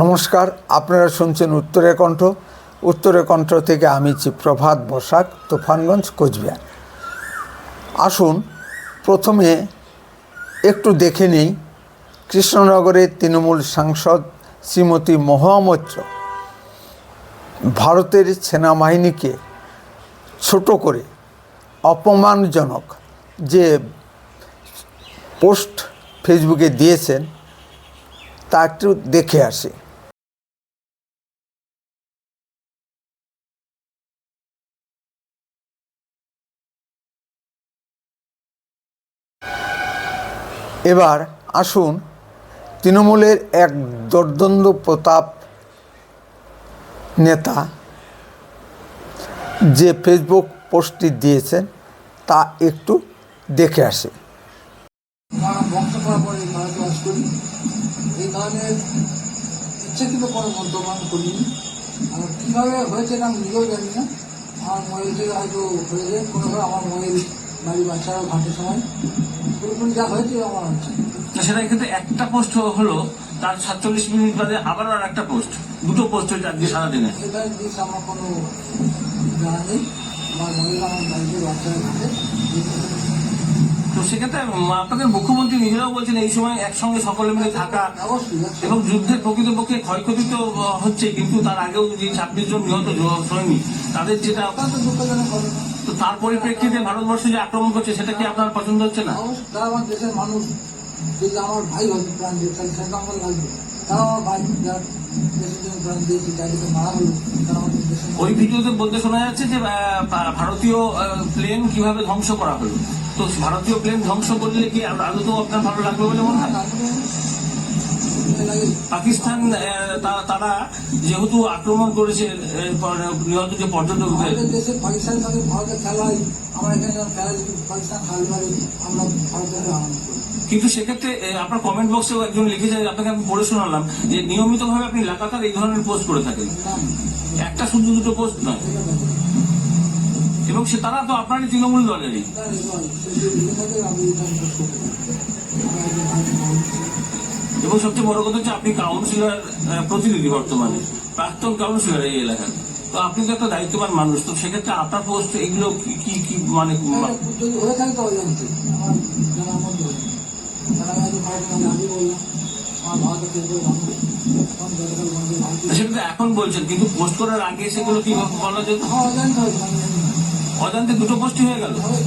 নমস্কার, আপনারা শুনছেন উত্তরের কণ্ঠ। উত্তরের কণ্ঠ থেকে আমি প্রভাত বসাক, তুফানগঞ্জ, কোচবিহার। আসুন, প্রথমে একটু দেখে নিই কৃষ্ণনগরের তৃণমূল সাংসদ শ্রীমতী মহামৈত্র ভারতের সেনাবাহিনীকে ছোট করে অপমানজনক যে পোস্ট ফেসবুকে দিয়েছেন, তা একটু দেখে আসি। এবার আসুন তৃণমূলের এক দর্দন্দ প্রতাপ নেতা যে ফেসবুক পোস্টটি দিয়েছেন, তা একটু দেখে আসি। এই ইচ্ছাকৃত কোনো মন্তব্য করিনি। আর কীভাবে হয়েছে আমি নিজেও জানি না। আমার ময়ূরটি হয়তো হয়েছে কোনোভাবে আমার ময়ূর বাড়ি বাচ্চারা ঘাটের সময় পুরোপুরি যা হয়েছে আমার হচ্ছে। তো সেটা কিন্তু একটা পোস্ট হলো তার সাতচল্লিশ মিনিট বাদে আবার আর একটা পোস্ট দুটো পোস্ট হয়েছে আজকে সারাদিনে। এটা জিনিস আমার কোনো জানা নেই। আমার ময়ূর আমার বাড়িতে বাচ্চারা তো সেক্ষেত্রে আপনাদের মুখ্যমন্ত্রী নিজেরাও বলছেন এই সময় একসঙ্গে সকলে মিলে থাকা। এবং যুদ্ধের প্রকৃতপক্ষে ক্ষয়ক্ষতি তো হচ্ছে কিন্তু তার আগেও যে ছাব্বিশ জন নিহত সৈনিক তাদের যেটা তো তার পরিপ্রেক্ষিতে ভারতবর্ষ যে আক্রমণ করছে সেটা কি আপনার পছন্দ হচ্ছে না? আমার দেশের মানুষ। যদি আমার ভাই হবে প্রাণ দিয়ে তাহলে সেটা আমার লাগবে তারা আমার ভাই। যারা দেশের জন্য প্রাণ দিয়েছে যাদেরকে মারা হলো তারা আমাদের দেশের ওই ভিডিওতে বলতে শোনা যাচ্ছে যে ভারতীয় প্লেন কীভাবে ধ্বংস করা হলো। তো ভারতীয় প্লেন ধ্বংস করলে কি আদৌ আপনার ভালো লাগবে বলে মনে হয়? পাকিস্তান তারা যেহেতু আক্রমণ করেছে নিহত যে পর্যটকদের আমাদের দেশে পাকিস্তানের সঙ্গে ভারতের খেলা হয় আমার এখানে খেলা পাকিস্তান হাল মারে আমরা ভারতের হয়ে আনন্দ করি কিন্তু সেক্ষেত্রে আপনার কমেন্ট বক্সেও একজন লিখেছেন আপনাকে আমি পড়ে শোনালাম যে নিয়মিতভাবে আপনি লাগাতার এই ধরনের পোস্ট করে থাকেন একটা শুধু দুটো পোস্ট নয় এবং সে তারা তো আপনারই তৃণমূল দলেরই এবং সবচেয়ে বড় কথা হচ্ছে আপনি কাউন্সিলর প্রতিনিধি বর্তমানে প্রাক্তন কাউন্সিলর এই এলাকার। তো আপনি তো একটা দায়িত্ববান মানুষ তো সেক্ষেত্রে আপনার পোস্ট এগুলো কি কি কি মানে হয়ে থাকে তো হয়ে মানে এখন সেটা বলছেন কিন্তু পোস্ট করার আগে সেগুলো কি বলা যেত? অজান্তে হয়েছে আমি জানি না। অজান্তে দুটো পোস্টই হয়ে গেল। হবে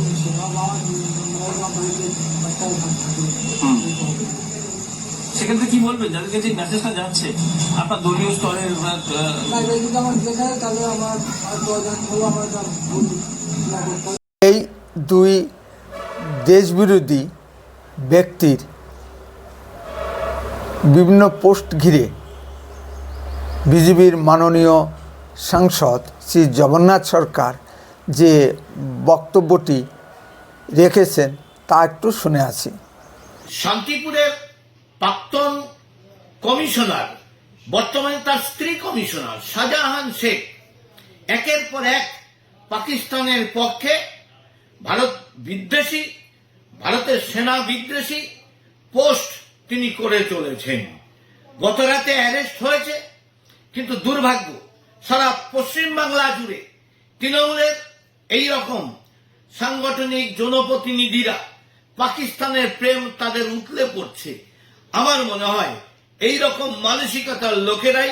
থাকে। সেক্ষেত্রে কি বলবেন যাদের কাছে মেসেজটা যাচ্ছে আপনার দলীয় স্তরের। এই দুই দেশবিরোধী ব্যক্তির বিভিন্ন পোস্ট ঘিরে বিজেপির মাননীয় সাংসদ শ্রী জগন্নাথ সরকার যে বক্তব্যটি রেখেছেন তা একটু শুনে আসি শান্তিপুরের প্রাক্তন কমিশনার, বর্তমানে তার স্ত্রী কমিশনার, শাহজাহান শেখ। একের পর এক পাকিস্তানের পক্ষে ভারত বিদ্বেষী, ভারতের সেনা বিদ্বেষী পোস্ট তিনি করে চলেছেন। গত রাতে অ্যারেস্ট হয়েছে, কিন্তু দুর্ভাগ্য, সারা পশ্চিমবাংলা জুড়ে তৃণমূলের এই রকম সাংগঠনিক জনপ্রতিনিধিরা পাকিস্তানের প্রেম তাদের উতলে পড়ছে। আমার মনে হয় এই রকম মানসিকতার লোকেরাই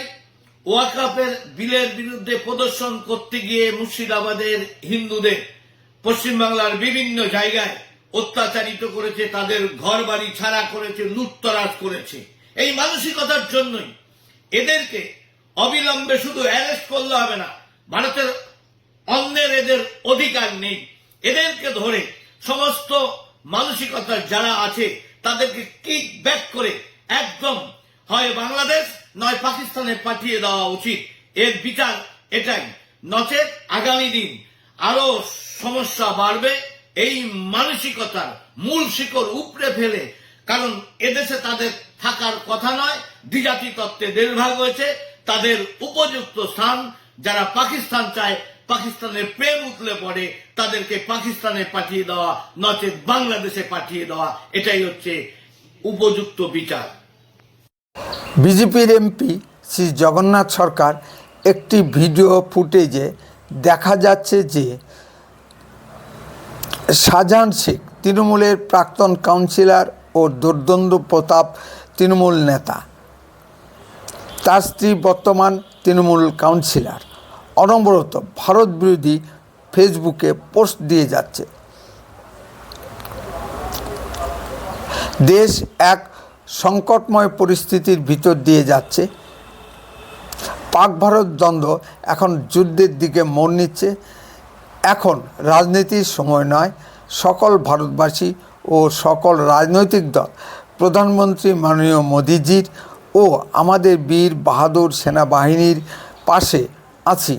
ওয়াকাপের বিলের বিরুদ্ধে প্রদর্শন করতে গিয়ে মুর্শিদাবাদের হিন্দুদের পশ্চিমবাংলার বিভিন্ন জায়গায় অত্যাচারিত করেছে, তাদের ঘর বাড়ি ছাড়া করেছে, লুটতরাজ করেছে। এই মানসিকতার জন্যই এদেরকে অবিলম্বে শুধু অ্যারেস্ট করলে হবে না, ভারতের অন্যের এদের অধিকার নেই। এদেরকে ধরে সমস্ত মানসিকতার যারা আছে তাদেরকে কিক ব্যাক করে একদম হয় বাংলাদেশ, নয় পাকিস্তানে পাঠিয়ে দেওয়া উচিত। এর বিচার এটাই। নচেত আগামী দিন আরও সমস্যা বাড়বে। এই মানসিকতার মূল শিকড় উপড়ে ফেলে। কারণ এদেশে তাদের থাকার কথা নয়। দ্বিজাতি তত্ত্বে দেড় ভাগ হয়েছে। তাদের উপযুক্ত স্থান যারা পাকিস্তান চায়, পাকিস্তানের প্রেম উঠলে পড়ে, তাদেরকে পাকিস্তানে পাঠিয়ে দেওয়া, নচেত বাংলাদেশে পাঠিয়ে দেওয়া, এটাই হচ্ছে উপযুক্ত বিচার। বিজেপির এমপি শ্রী জগন্নাথ সরকার একটি ভিডিও ফুটেজে দেখা যাচ্ছে যে শাহজাহান শেখ, তৃণমূলের প্রাক্তন কাউন্সিলর ও দুর্দণ্ড প্রতাপ তৃণমূল নেতা। তার স্ত্রী বর্তমান তৃণমূল কাউন্সিলর অনবরত ভারত বিরোধী ফেসবুকে পোস্ট দিয়ে যাচ্ছে। দেশ এক সংকটময় পরিস্থিতির ভিতর দিয়ে যাচ্ছে। পাক ভারত দ্বন্দ্ব এখন যুদ্ধের দিকে মন নিচ্ছে। এখন রাজনীতির সময় নয়, সকল ভারতবাসী ও সকল রাজনৈতিক দল, প্রধানমন্ত্রী মাননীয় মোদিজির ও আমাদের বীর বাহাদুর সেনাবাহিনীর পাশে আছি।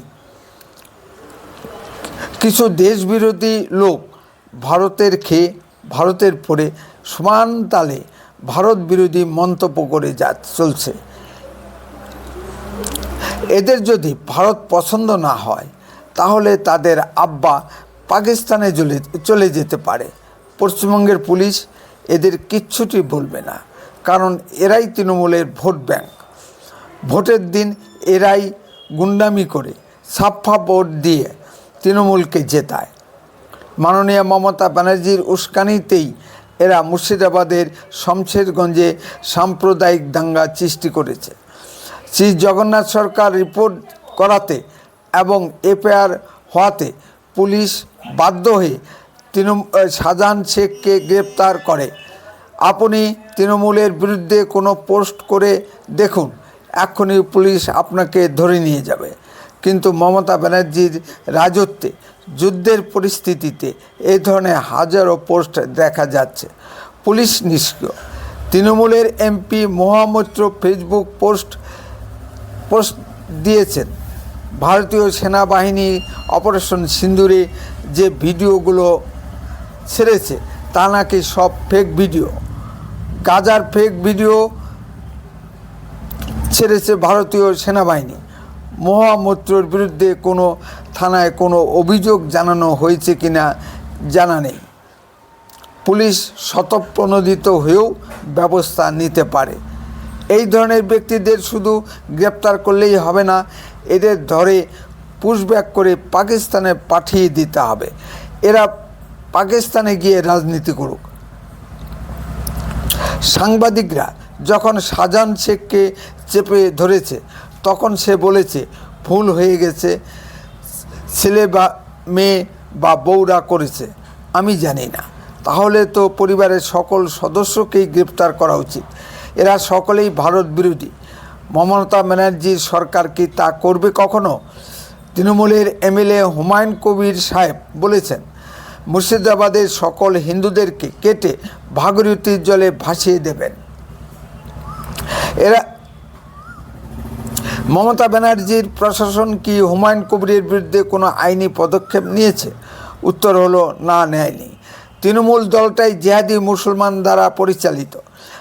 কিছু দেশবিরোধী লোক ভারতের খেয়ে ভারতের পরে সমান তালে ভারত বিরোধী মন্তব্য করে যা চলছে। এদের যদি ভারত পছন্দ না হয়, তাহলে তাদের আব্বা পাকিস্তানে চলে চলে যেতে পারে। পশ্চিমবঙ্গের পুলিশ এদের কিচ্ছুটি বলবে না। কারণ এরাই তৃণমূলের ভোট ব্যাংক। ভোটের দিন এরাই গুন্ডামি করে সাফা ভোট দিয়ে তৃণমূলকে জেতায়। মাননীয় মমতা ব্যানার্জির উস্কানিতেই এরা মুর্শিদাবাদের শমশেরগঞ্জে সাম্প্রদায়িক দাঙ্গা সৃষ্টি করেছে। শ্রী জগন্নাথ সরকার রিপোর্ট করাতে এবং এফআইআর হওয়াতে পুলিশ বাধ্য হয়ে তৃণমূল শাহজাহান শেখকে গ্রেপ্তার করে। আপনি তৃণমূলের বিরুদ্ধে কোনো পোস্ট করে দেখুন, এক্ষুনি পুলিশ আপনাকে ধরে নিয়ে যাবে। কিন্তু মমতা ব্যানার্জির রাজত্বে, যুদ্ধের পরিস্থিতিতে এই ধরনের হাজারো পোস্ট দেখা যাচ্ছে। পুলিশ নিষ্ক্রিয়। তৃণমূলের MP Mahamoitra Facebook post post দিয়েছেন, ভারতীয় সেনাবাহিনী অপারেশন সিন্দুরে যে ভিডিওগুলো ছেড়েছে, তা নাকি সব ফেক ভিডিও গাজার ফেক ভিডিও ছেড়েছে ভারতীয় সেনাবাহিনী। মহামৈত্রর বিরুদ্ধে কোনো থানায় কোনো অভিযোগ জানানো হয়েছে কিনা জানা নেই। পুলিশ শতপ্রণোদিত হয়েও ব্যবস্থা নিতে পারে। এই ধরনের ব্যক্তিদের শুধু গ্রেপ্তার করলেই হবে না, এদের ধরে পুশব্যাক করে পাকিস্তানে পাঠিয়ে দিতে হবে। এরা পাকিস্তানে গিয়ে রাজনীতি করুক। সাংবাদিকরা যখন শাহজাহান শেখকে চেপে ধরেছে, তখন সে বলেছে, ভুল হয়ে গেছে, ছেলে বা মেয়ে বা বউরা করেছে, আমি জানি না। তাহলে তো পরিবারের সকল সদস্যকেই গ্রেপ্তার করা উচিত। এরা সকলেই ভারত বিরোধী। মমতা ব্যানার্জির সরকার কি তা করবে কখনো? তৃণমূলের এমএলএ হুমায়ুন কবির সাহেব বলেছেন মুর্শিদাবাদের সকল হিন্দুদেরকে কেটে ভাগীরথীর জলে ভাসিয়ে দেবেন। এরা মমতা ব্যানার্জির প্রশাসন কি হুমায়ুন কবিরের বিরুদ্ধে কোনো আইনি পদক্ষেপ নিয়েছে? উত্তর হলো, না, নেয়নি। তৃণমূল দলটাই জেহাদি মুসলমান দ্বারা পরিচালিত,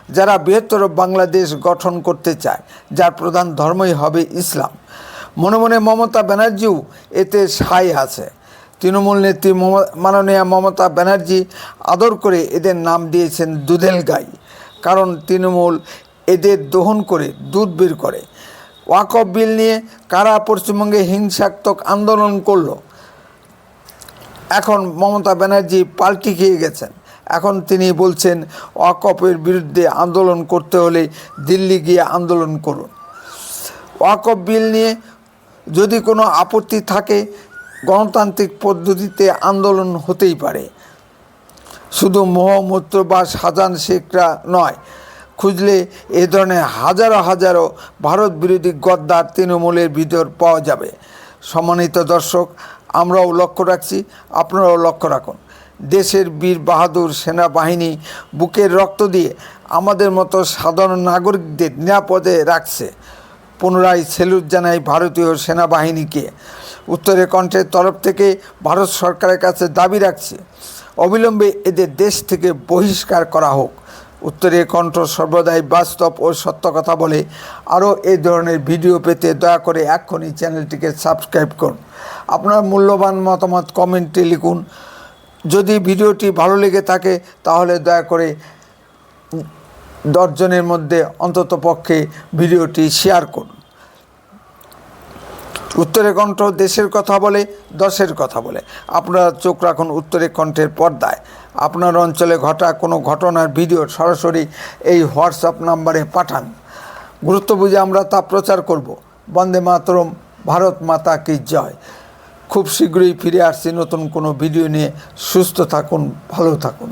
যারা বৃহত্তর বাংলাদেশ গঠন করতে চায়, যার প্রধান ধর্মই হবে ইসলাম। মনে মনে মমতা ব্যানার্জিও এতে সাই আছে। তৃণমূল নেত্রী মাননীয়া মমতা ব্যানার্জি আদর করে এদের নাম দিয়েছেন দুধেল গাই। কারণ তৃণমূল এদের দহন করে, দুধ বের করে। ওয়াকফ বিল নিয়ে কারা পশ্চিমবঙ্গে হিংসাত্মক আন্দোলন করল? এখন মমতা ব্যানার্জি পাল্টি খেয়ে গেছেন। এখন তিনি বলছেন, ওয়াকফের বিরুদ্ধে আন্দোলন করতে হলে দিল্লি গিয়ে আন্দোলন করুন। ওয়াকফ বিল নিয়ে যদি কোনো আপত্তি থাকে গণতান্ত্রিক পদ্ধতিতে আন্দোলন হতেই পারে। শুধু মোহাম্মত্র বা শাহজাহান শেখরা নয়, খুঁজলে এ ধরনের হাজারো হাজারো ভারত বিরোধী গদ্দার তৃণমূলের ভিতর পাওয়া যাবে। সম্মানিত দর্শক, আমরাও লক্ষ্য রাখছি, আপনারাও লক্ষ্য রাখুন। দেশের বীর বাহাদুর সেনাবাহিনী বুকের রক্ত দিয়ে আমাদের মতো সাধারণ নাগরিকদের নিরাপদে রাখছে। পুনরায় সেলুট জানাই ভারতীয় সেনাবাহিনীকে। উত্তরে কণ্ঠের তরফ থেকে ভারত সরকারের কাছে দাবি রাখছে, অবিলম্বে এদের দেশ থেকে বহিষ্কার করা হোক। উত্তরের কণ্ঠ সর্বদাই বাস্তব ও সত্য কথা বলে, আরও এই ধরনের ভিডিও পেতে দয়া করে এক্ষুনি চ্যানেলটিকে সাবস্ক্রাইব করুন। আপনার মূল্যবান মতামত কমেন্টে লিখুন। যদি ভিডিওটি ভালো লেগে থাকে, তাহলে দয়া করে দশজনের মধ্যে অন্তত পক্ষে ভিডিওটি শেয়ার করুন। উত্তরে কণ্ঠ দেশের কথা বলে, দশের কথা বলে। আপনারা চোখ রাখুন উত্তরে কণ্ঠের পর্দায়। আপনার অঞ্চলে ঘটা কোনো ঘটনার ভিডিও সরাসরি এই হোয়াটসঅ্যাপ নাম্বারে পাঠান। গুরুত্ব বুঝে আমরা তা প্রচার করব। বন্দে মাতরম, ভারত মাতা কি জয়। খুব শীঘ্রই ফিরে আসছি নতুন কোনো ভিডিও নিয়ে। সুস্থ থাকুন, ভালো থাকুন।